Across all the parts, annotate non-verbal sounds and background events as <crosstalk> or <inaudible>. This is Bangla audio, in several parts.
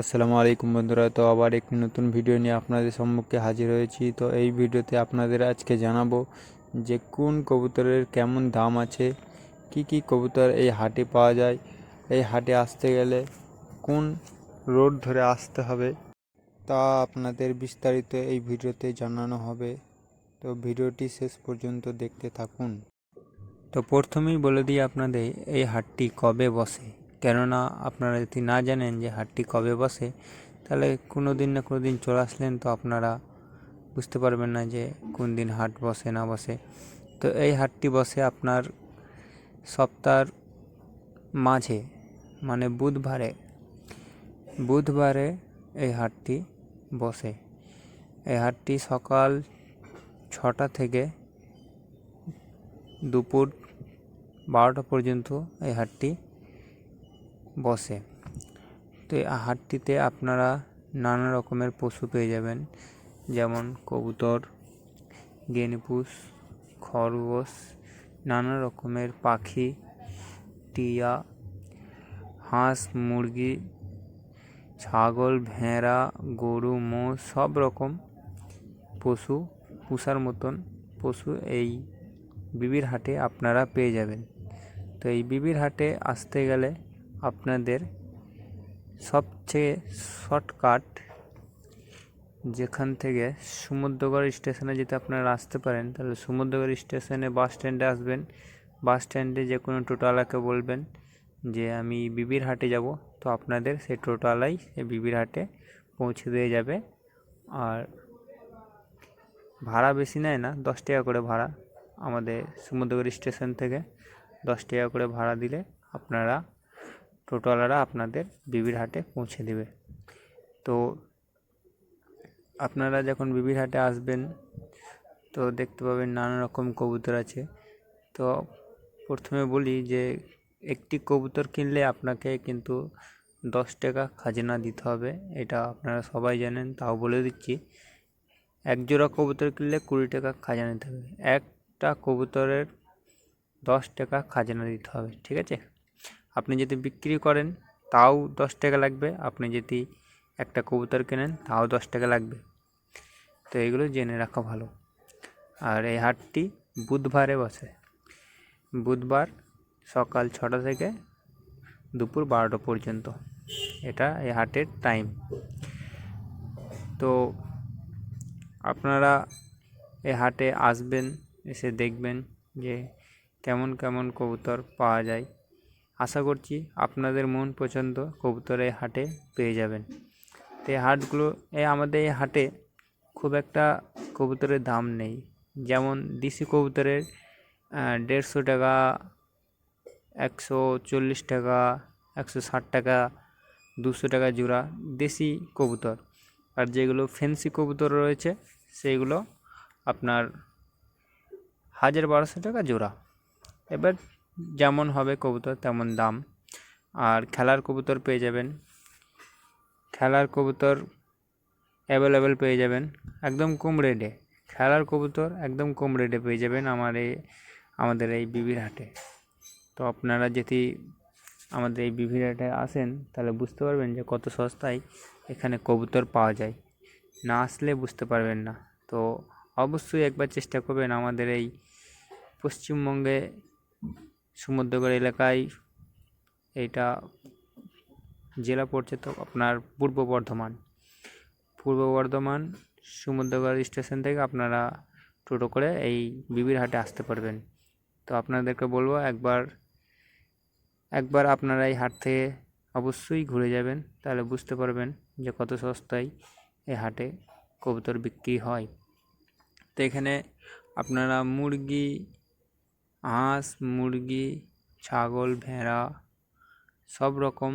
আসসালামু আলাইকুম বন্ধুরা, তো আবার একটি নতুন ভিডিও নিয়ে আপনাদের সম্মুখে হাজির হয়েছি। তো এই ভিডিওতে আপনাদের আজকে জানাব যে কোন কবুতরের কেমন দাম আছে, কি কি কবুতর এই হাটে পাওয়া যায়, এই হাটে আসতে গেলে কোন রোড ধরে আসতে হবে তা আপনাদের বিস্তারিত এই ভিডিওতে জানানো হবে। তো ভিডিওটি শেষ পর্যন্ত দেখতে থাকুন। তো প্রথমেই বলে দিই আপনাদের, এই হাটটি কবে বসে? কেননা আপনারা যদি না জানেন যে হাটটি কবে বসে, তাহলে কোনো দিন না কোনো দিন চলে আসলেন তো আপনারা বুঝতে পারবেন না যে কোন দিন হাট বসে না বসে। তো এই হাটটি বসে আপনার সপ্তাহের মাঝে মানে বুধবারে বুধবারে এই হাটটি বসে। এই হাটটি সকাল ছটা থেকে দুপুর বারোটা পর্যন্ত এই হাটটি বসে। তো এই হাটটিতে আপনারা নানা রকমের পশু পেয়ে যাবেন। যেমন কবুতর, গেনিপুস, খরগোশ, নানা রকমের পাখি, টিয়া, হাঁস, মুরগি, ছাগল, ভেড়া, গরু মোষ সব রকম পশু, পুষার মতন পশু এই বিবির হাটে আপনারা পেয়ে যাবেন। তো এই বিবির হাটে আসতে গেলে আপনাদের সবচেয়ে শর্টকাট যেখান থেকে সমুদ্রগড় স্টেশনে যদি আপনারা আসতে পারেন, তাহলে সমুদ্রগড় স্টেশনে বাস স্ট্যান্ডে আসবেন। বাস স্ট্যান্ডে যে কোনো টোটোওয়ালাকে বলবেন যে, আমি বিবির হাটে যাব। তো আপনাদের সেই টোটোওয়ালাই সেই বিবির হাটে পৌঁছে দিয়ে যাবে। আর ভাড়া বেশি নেয় না, দশ টাকা করে ভাড়া। আমাদের সমুদ্রগড় স্টেশন থেকে দশ টাকা করে ভাড়া দিলে আপনারা টোটোওয়ালারা আপনাদের বিবির হাটে পৌঁছে দেবে। তো আপনারা যখন বিবির হাটে আসবেন, তো দেখতে পাবেন নানা রকম কবুতর আছে। তো প্রথমে বলি যে, একটি কবুতর কিনলে আপনাকে কিন্তু দশ টাকা খাজনা দিতে হবে, এটা আপনারা সবাই জানেন, তাও বলে দিচ্ছি। এক জোড়া কবুতর কিনলে কুড়ি টাকা খাজনা দিতে হবে, একটা কবুতরের দশ টাকা খাজনা দিতে হবে, ঠিক আছে? আপনি যদি বিক্রি করেন, তাও দশ টাকা লাগবে। আপনি যদি একটা কবুতর কেনেন, তাও দশ টাকা লাগবে। তো এগুলো জেনে রাখা ভালো। আর এই হাটটি বুধবারে বসে। বুধবার সকাল ছটা থেকে দুপুর বারোটা পর্যন্ত। এটা এই হাটের টাইম। তো আপনারা এই হাটে আসবেন, এসে দেখবেন যে কেমন কেমন কবুতর পাওয়া যায়। আশা করছি আপনাদের মন পছন্দ কবুতর এই হাটে পেয়ে যাবেন। তো এই হাটগুলো, এই আমাদের এই হাটে খুব একটা কবুতরের দাম নেই। যেমন দেশি কবুতরের দেড়শো টাকা, একশো চল্লিশ টাকা, একশো ষাট টাকা, দুশো টাকা জোড়া দেশি কবুতর। আর যেগুলো ফেন্সি কবুতর রয়েছে সেইগুলো আপনার হাজার বারোশো টাকা জোড়া। এবার যেমন হবে কবুতর, তেমন দাম। আর খেলার কবুতর পেয়ে যাবেন। খেলার কবুতর অ্যাভেলেবেল পেয়ে যাবেন। একদম কম রেটে খেলার কবুতর একদম কম রেটে পেয়ে যাবেন আমার এই, আমাদের এই বিবির হাটে। তো আপনারা যদি আমাদের এই বিবির হাটে আসেন, তাহলে বুঝতে পারবেন যে কত সস্তায় এখানে কবুতর পাওয়া যায়। না আসলে বুঝতে পারবেন না। তো অবশ্যই একবার চেষ্টা করবেন আমাদের এই পশ্চিমবঙ্গে সমুদ্রগড় এলাকায় এইটা জেলা পড়ছে তো আপনার পূর্ব বর্ধমান। পূর্ব বর্ধমান সমুদ্রগড় স্টেশন থেকে আপনারা টোটো করে এই বিবির হাটে আসতে পারবেন। তো আপনাদেরকে বলব একবার একবার আপনারা এই হাট থেকে অবশ্যই ঘুরে যাবেন, তাহলে বুঝতে পারবেন যে কত সস্তায় এই হাটে কবুতর বিক্রি হয়। তো এখানে আপনারা মুরগি হাঁস, মুরগি, ছাগল, ভেড়া সব রকম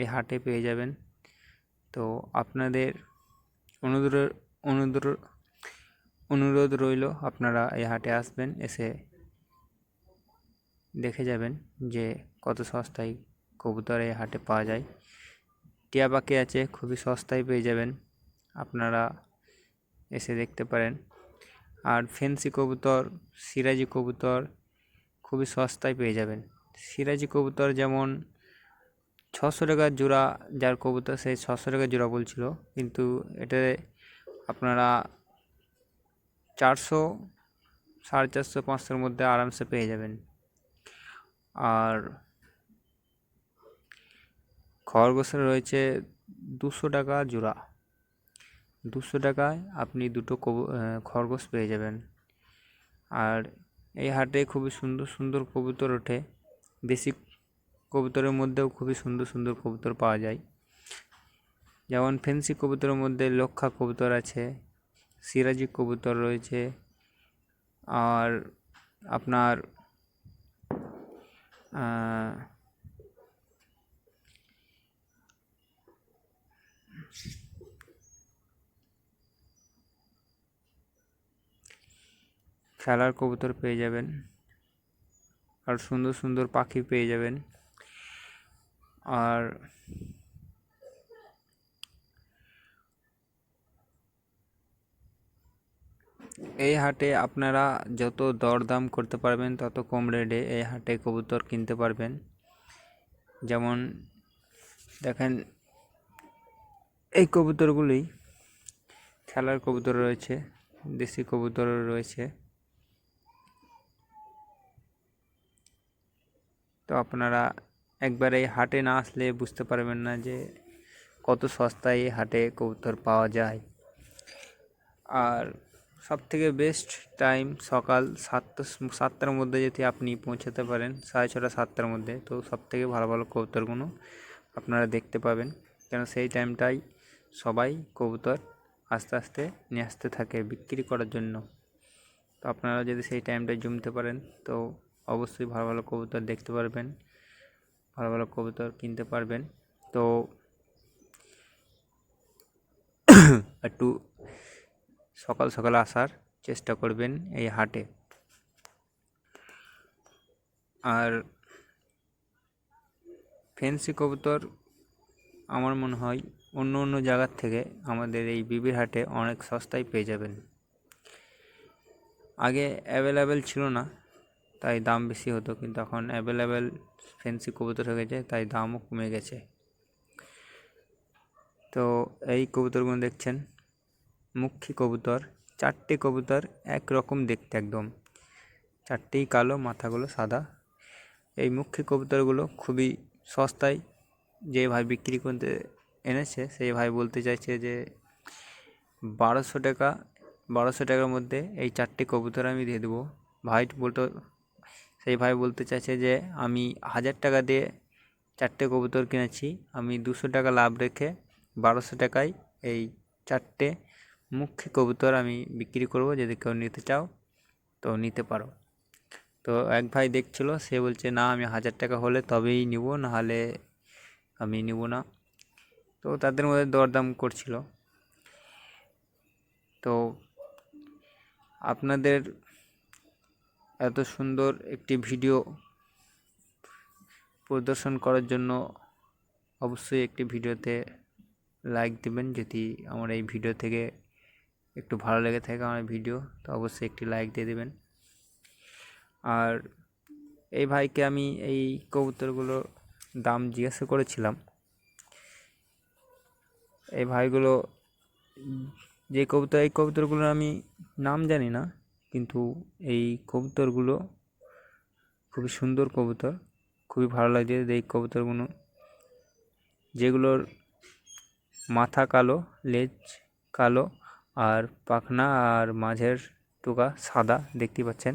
এই হাটে পেয়ে যাবেন। তো আপনাদের অনুরোধ অনুরোধ অনুরোধ রইল আপনারা এই হাটে আসবেন, এসে দেখে যাবেন যে কত সস্তায় কবুতর এই হাটে পাওয়া যায়। টিয়া পাখি আছে, খুবই সস্তায় পেয়ে যাবেন, আপনারা এসে দেখতে পারেন। আর ফেন্সি কবুতর, সিরাজি কবুতর খুবই সস্তায় পেয়ে যাবেন। সিরাজি কবুতর যেমন ছশো টাকা জোড়া, যার কবুতর সেই ছশো টাকা জোড়া বলছিল, কিন্তু এটা আপনারা চারশো, সাড়ে চারশো, পাঁচশোর মধ্যে আরামসে পেয়ে যাবেন। আর খরগোশের রয়েছে দুশো টাকা জোড়া। দুশো টাকায় আপনি দুটো খরগোশ পেয়ে যাবেন। আর এই হাটে খুবই সুন্দর সুন্দর কবুতর ওঠে। দেশি কবুতরের মধ্যেও খুবই সুন্দর সুন্দর কবুতর পাওয়া যায়। যেমন ফেন্সি কবুতরের মধ্যে লক্ষা কবুতর আছে, সিরাজি কবুতর রয়েছে, আর আপনার খেলার কবুতর পেয়ে যাবেন। আর সুন্দর সুন্দর পাখি পেয়ে যাবেন। আর এই হাটে আপনারা যত দরদাম করতে পারবেন, তত কম রেটে এই হাটে কবুতর কিনতে পারবেন। যেমন দেখেন, এই কবুতরগুলি খেলার কবুতর রয়েছে, দেশি কবুতর রয়েছে। তো আপনারা একবার এই হাটে না আসলে বুঝতে পারবেন না যে কত সস্তায় এই হাটে কবুতর পাওয়া যায়। আর সব থেকে বেস্ট টাইম সকাল সাতটা, সাতটার মধ্যে যদি আপনি পৌঁছাতে পারেন, সাড়ে ছটা, সাতটার মধ্যে, তো সব থেকে ভালো ভালো কবুতরগুলো আপনারা দেখতে পাবেন। কেন সেই টাইমটাই সবাই কবুতর আস্তে আস্তে নিয়ে আসতে থাকে বিক্রি করার জন্য। তো আপনারা যদি সেই টাইমটায় জমতে পারেন, তো অবশ্যই ভালো ভালো কবুতর দেখতে পারবেন, ভালো ভালো কবুতর কিনতে পারবেন। তো <coughs> একটু সকাল সকাল আসার চেষ্টা করবেন এই হাটে। আর ফেন্সি কবুতর আমার মনে হয় অন্য অন্য জায়গার থেকে আমাদের এই বিবির হাটে অনেক সস্তায় পেয়ে যাবেন। আগে অ্যাভেলেবেল ছিল না তাই দাম বেশি হতো, কিন্তু এখন অ্যাভেলেবেল ফেন্সি কবুতর হয়ে গেছে, তাই দামও কমে গেছে। তো এই কবুতরগুলো দেখছেন মুখী কবুতর, চারটে কবুতর একরকম দেখতে একদম। চারটেই কালো, মাথাগুলো সাদা। এই মুখী কবুতরগুলো খুবই সস্তায় যে ভাই বিক্রি করতে এনেছে, সেই ভাই বলতে চাইছে যে বারোশো টাকা, বারোশো টাকার মধ্যে এই চারটে কবুতর আমি দিয়ে দেবো। ভাই বলতে সেই ভাই বলতে চাইছে যে, আমি হাজার টাকা দিয়ে চারটে কবুতর কিনেছি। আমি দুশো টাকা লাভ রেখে বারোশো টাকায় এই চারটে মুখ্য কবুতর আমি বিক্রি করব। যদি কেউ নিতে চাও, তো নিতে পারো। তো এক ভাই দেখছিল, সে বলছে, না, আমি হাজার টাকা হলে তবেই নিব, নাহলে আমি নিব না। তো তাদের মধ্যে দরদাম করছিল। তো আপনাদের এত সুন্দর একটি ভিডিও প্রদর্শন করার জন্য অবশ্যই একটি ভিডিওতে লাইক দেবেন। যদি আমার এই ভিডিও থেকে একটু ভালো লেগে থাকে আমার ভিডিও, তো অবশ্যই একটি লাইক দিয়ে দেবেন। আর এই ভাইকে আমি এই কবুতরগুলো দাম জিজ্ঞাসা করেছিলাম। এই ভাইগুলো যে কবুতর, এই কবুতরগুলোর আমি নাম জানি না। কিন্তু এই কবুতরগুলো খুবই সুন্দর কবুতর, খুবই ভালো লাগছে এই কবুতরগুলো। যেগুলোর মাথা কালো, লেজ কালো আর পাখনা আর মাঝের টোকা সাদা দেখতে পাচ্ছেন।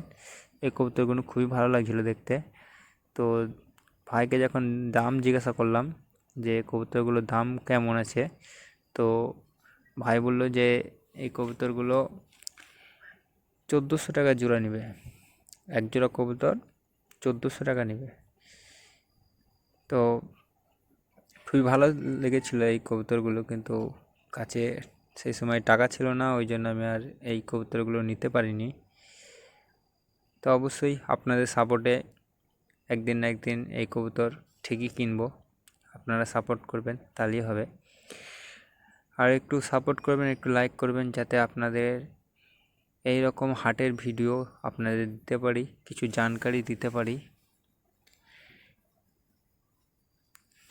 এই কবুতরগুলো খুবই ভালো লাগছিল দেখতে। তো ভাইকে যখন দাম জিজ্ঞাসা করলাম যে কবুতরগুলোর দাম কেমন আছে, তো ভাই বলল যে এই কবুতরগুলো চোদ্দোশো টাকা জোড়া নেবে। এক জোড়া কবুতর চোদ্দোশো টাকা নেবে। তো খুবই ভালো লেগেছিলো এই কবুতরগুলো, কিন্তু কাছে সেই সময় টাকা ছিল না, ওই জন্য আমি আর এই কবুতরগুলো নিতে পারিনি। তো অবশ্যই আপনাদের সাপোর্টে একদিন না একদিন এই কবুতর ঠিকই কিনবো। আপনারা সাপোর্ট করবেন, তাহলেই হবে। আর একটু সাপোর্ট করবেন, একটু লাইক করবেন, যাতে আপনাদের এই রকম হাটের ভিডিও আপনাদের দিতে পারি, কিছু জানকারি দিতে পারি।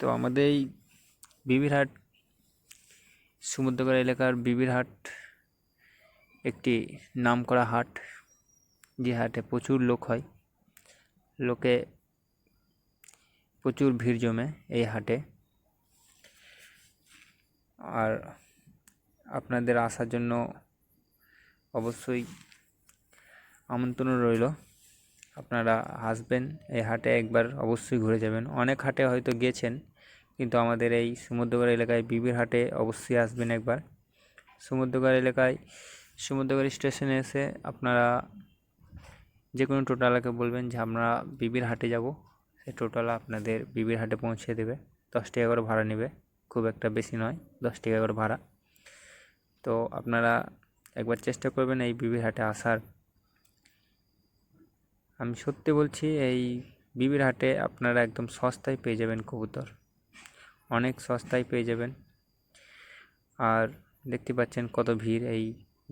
তো আমাদের এই বিবিরহাট, সমুদ্রগড় এলাকার বিবিরহাট একটি নামকরা হাট, যে হাটে প্রচুর লোক হয়। লোকে প্রচুর ভিড় জমে এই হাটে। আর আপনাদের আসার জন্য অবশ্যই আমন্ত্রণ রইল। আপনারা আসবেন এই হাটে একবার অবশ্যই ঘুরে যাবেন। অনেক হাটে হয়তো গেছেন, কিন্তু আমাদের এই সমুদ্রগড় এলাকায় বিবির হাটে অবশ্যই আসবেন একবার। সমুদ্রগড় এলাকায়, সমুদ্রগড় স্টেশনে এসে আপনারা যে কোনো টোটালাকে বলবেন যে আমরা বিবির হাটে যাব। সে টোটালা আপনাদের বিবির হাটে পৌঁছে দেবে। দশ টাকা করে ভাড়া নেবে। খুব একটা বেশি নয়, দশ টাকা করে ভাড়া। তো আপনারা একবার চেষ্টা করবেন এই বিবির হাটে আসার। আমি সত্যি বলছি, এই বিবির হাটে আপনারা একদম সস্তায় পেয়ে যাবেন কবুতর। অনেক সস্তায় পেয়ে যাবেন। আর দেখতে পাচ্ছেন কত ভিড় এই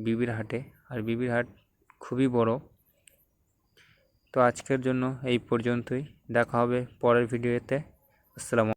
বিবির হাটে আর বিবির হাট খুবই বড়। তো আজকের জন্য এই পর্যন্তই। দেখা হবে পরের ভিডিওতে। আসসালামু